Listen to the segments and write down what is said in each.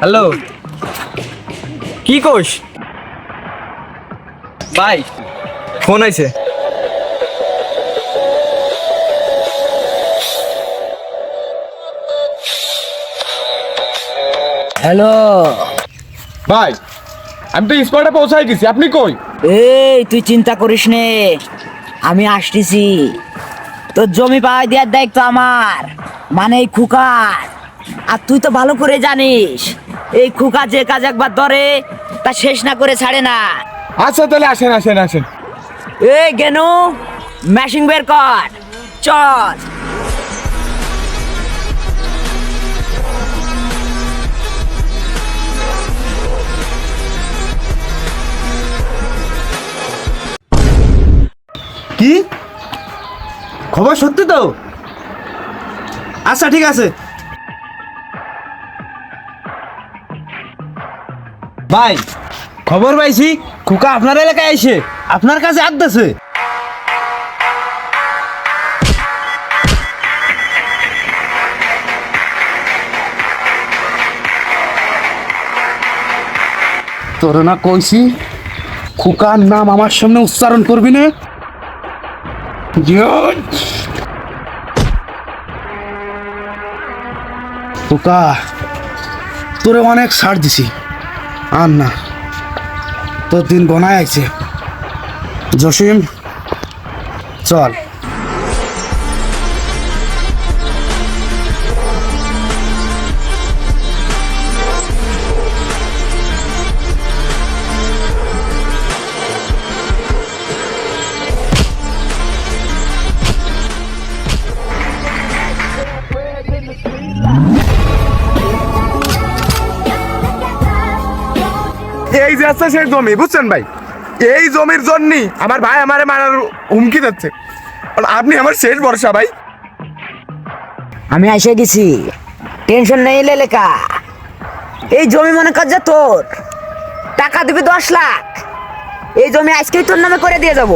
Hello. কি কোষ ভাই। ফোন আইছে। হ্যালো। ভাই আমি তো স্পটে পৌঁছাই গেছি আপনি কই? এই তুই চিন্তা করিস নে। আমি আসতেছি। তোর জমি পাওয়া দেওয়ার দায়িত্ব আমার মানে এই খুকার। আর তুই তো ভালো করে জানিস এই খুকা যে কাজ একবার ধরে তা শেষ না করে ছাড়ে না। আচ্ছা তাহলে আসেন আসেন আসেন। এই গেনু ম্যাশিং বের কর। চল। কি? খবর সত্যি তো? আচ্ছা ঠিক আছে। ভাই, খবর পাইছি, খুকা আপনার এলাকায় আইছে। আপনার কাছে আদাছে তোর না কইছি, খুকার নাম আমার সামনে উচ্চারণ করবি না। খোকা, তোরে অনেক ছাড় দিছি। আর না তোর দিন বনায় আছে। জসিম চল। এই যে আছে সেই জমি, বুঝছেন ভাই? এই জমির জন্যই আমার ভাই আমারে মারার হুমকি দিচ্ছে। আপনি আমার শেষ ভরসা ভাই। আমি এসে গেছি। টেনশন নেই লেলেকা এই জমি মনে কর যে তোর। টাকা দিবি দশ লাখ। এই জমি আজকেই তোর নামে করে দিয়ে যাব।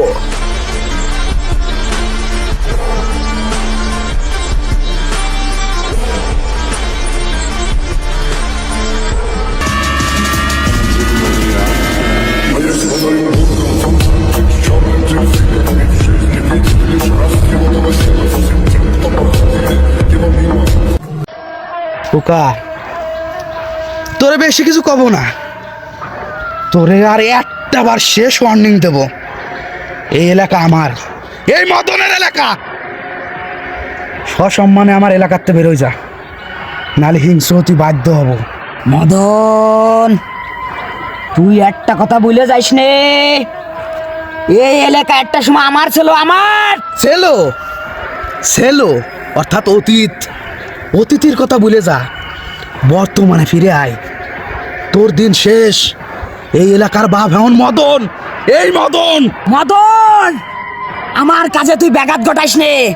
খোকা তোরে বেশি কিছু কব না। তোরে আর একটা বার শেষ ওয়ার্নিং দেব। এই এলাকা আমার। এই মদনের এলাকা। সসম্মানে আমার এলাকাতে বেরোয় যা। নালে হিংস্র তুই বাধ্য হব। মদন তুই একটা কথা বলে যাইস নে। এই এলাকা একটা সময় আমার ছিল আমার। সেলো সেলো অর্থাৎ অতীত। অতীতের কথা ভুলে যা। বর্তমানে ফিরে আয়। তোর দিন শেষ। এই এলাকার বাপ এমন মদন। এই মদন! মদন! আমার কাছে তুই ব্যাঘাত ঘটাইস নে।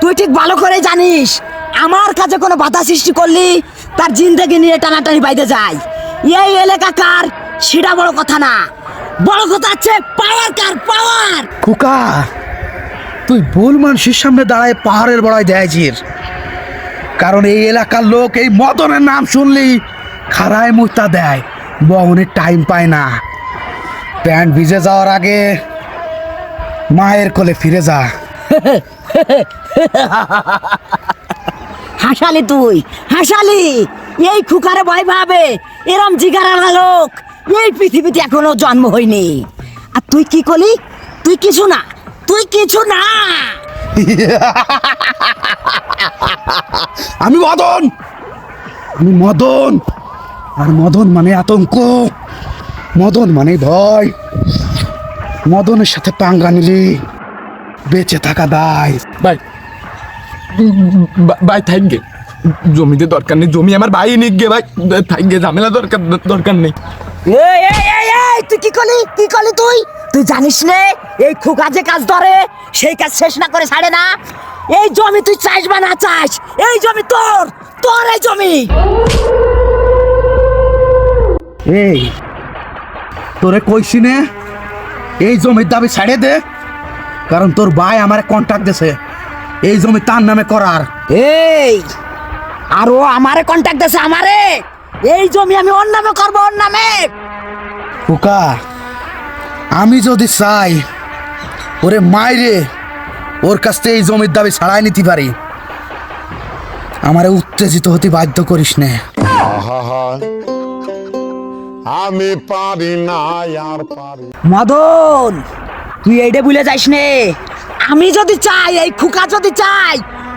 তুই ঠিক ভালো করে জানিস আমার কাছে কোনো বাধা সৃষ্টি করলি তার জিন্দগি নিয়ে টানাটানি বাইতে যায়। এই এলাকা কার সেটা বড় কথা না। বড় কথা হচ্ছে পাওয়ার কার পাওয়ার খুকা তুই ভুল মানুষের সামনে দাঁড়ায় পাহাড়ের বড়াই দেয়াছিস কারণ এই এলাকার লোক এই মদনের নাম শুনলেই খাড়ায় মুক্তা দেয়, বহনের টাইম পায় না। প্যান্ট ভিজে যাওয়ার আগে মায়ের কোলে ফিরে যা। হাসালি তুই, হাসালি, এই খুকারে ভয় পাবে, এরম জিগারানা লোক, এই পৃথিবীতে এখনও জন্ম হয়নি। আর তুই কি করলি? তুই কিছু না, তুই কিছু না। আমি মদন! আমি মদন! আর মদন মানে আতঙ্ক। মদন মানে ভয়। মদনের সাথে পাঙ্গা নিলি বেঁচে থাকা দায়। ভাই ভাই থ্যাংক থাকবে জমিতে দরকার নেই। জমি আমার ভাই নিক গে ভাই। থাকবে ঝামেলা দরকার দরকার নেই। এই এই এই এই তুই কি করলি? কি করলি তুই? তুই জানিস নে এই খুকা যে কাজ ধরে সেই কাজ শেষ না করে ছাড়ে না। এই জমি তুই চাস বা না চাস এই জমি তোর তোর এই জমি। এই তোরে কইছি নে এই জমির দাবি ছাড়ে দে কারণ তোর ভাই আমার কন্ট্যাক্ট দিছে এই জমি তার নামে করার। এই আর ও আমারে কন্ট্যাক্ট দিছে আমারে এই জমি আমি ওর নামে করব ওর নামে। খোকা আমি যদি চাই ওরে মাইরে ওর কাছ থেকে এই জমির দাবি ছাড়াই নিতে পারি। আমারে উত্তেজিত হতে বাধ্য করিস না। আমি পারি না আর পারি মদন তুই এইটা ভুলে যাইস নে। আমি যদি চাই এই খুকা যদি চাই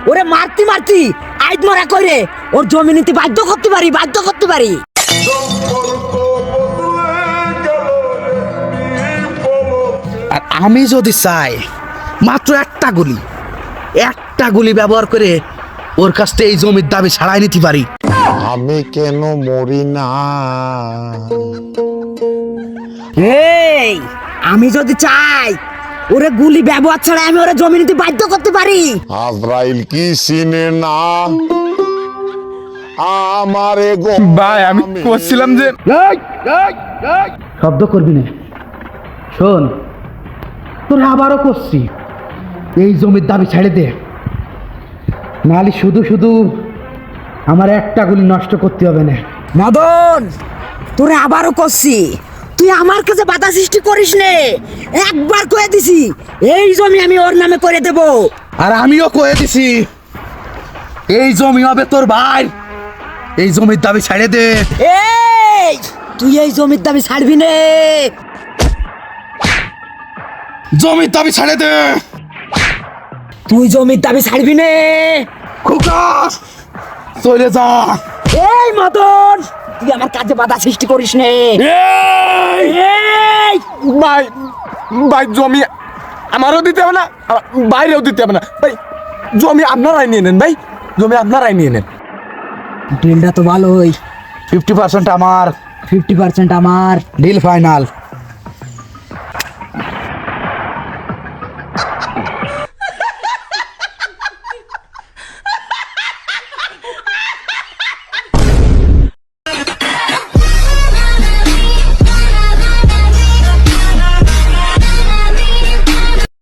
ওরে মারতি মারতি আইদ মারা করে ওর জমি নিতে বাধ্য করতে পারি বাধ্য করতে পারি। আমি যদি চাই মাত্র একটা গুলি একটা গুলি ব্যবহার করে ওর কাছ থেকে এই জমির দাবি ছাড়াই নিতে পারি। আমি কেন মরি না? এই আমি যদি চাই ওরে গুলি ব্যবহার ছাড়া আমি ওরে জমি নিতে বাধ্য করতে পারি। আজরাইল কি চিনে না? আমারে গো ভাই আমি করছিলাম যে শব্দ করবি না। শোন তোর আবারও করছি। এই জমির দাবি ছেড়ে দে। নালি শুধু শুধু আমার একটা গুলি নষ্ট করতে হবে না। মদন তোরে আবারও করছি। তুই আমার কাছে বাধা সৃষ্টি করিস নে। একবার কয়ে দিছি এই জমি আমি ওর নামে করে দেব। আর আমিও কয়ে দিছি এই জমি হবে তোর ভাই। এই জমির দাবি ছেড়ে দে। এই তুই এই জমির দাবি ছাড়বি নে। জমির দাবি ছাড়ে দে। তুই জমির দাবি ছাড়বি নে। খোকা চলে যা। এই মদন তুই আমার কাজে বাধা সৃষ্টি করিস নে। ভাই ভাই জমি আমারও দিতে হবে না বাইরেও দিতে হবে না। ভাই জমি আপনারাই নিয়ে নেন ভাই জমি আপনারাই নিয়ে নেন। ডিলটা তো ভালোই। ফিফটি পার্সেন্ট আমার। ফিফটি পার্সেন্ট আমার। Deal final.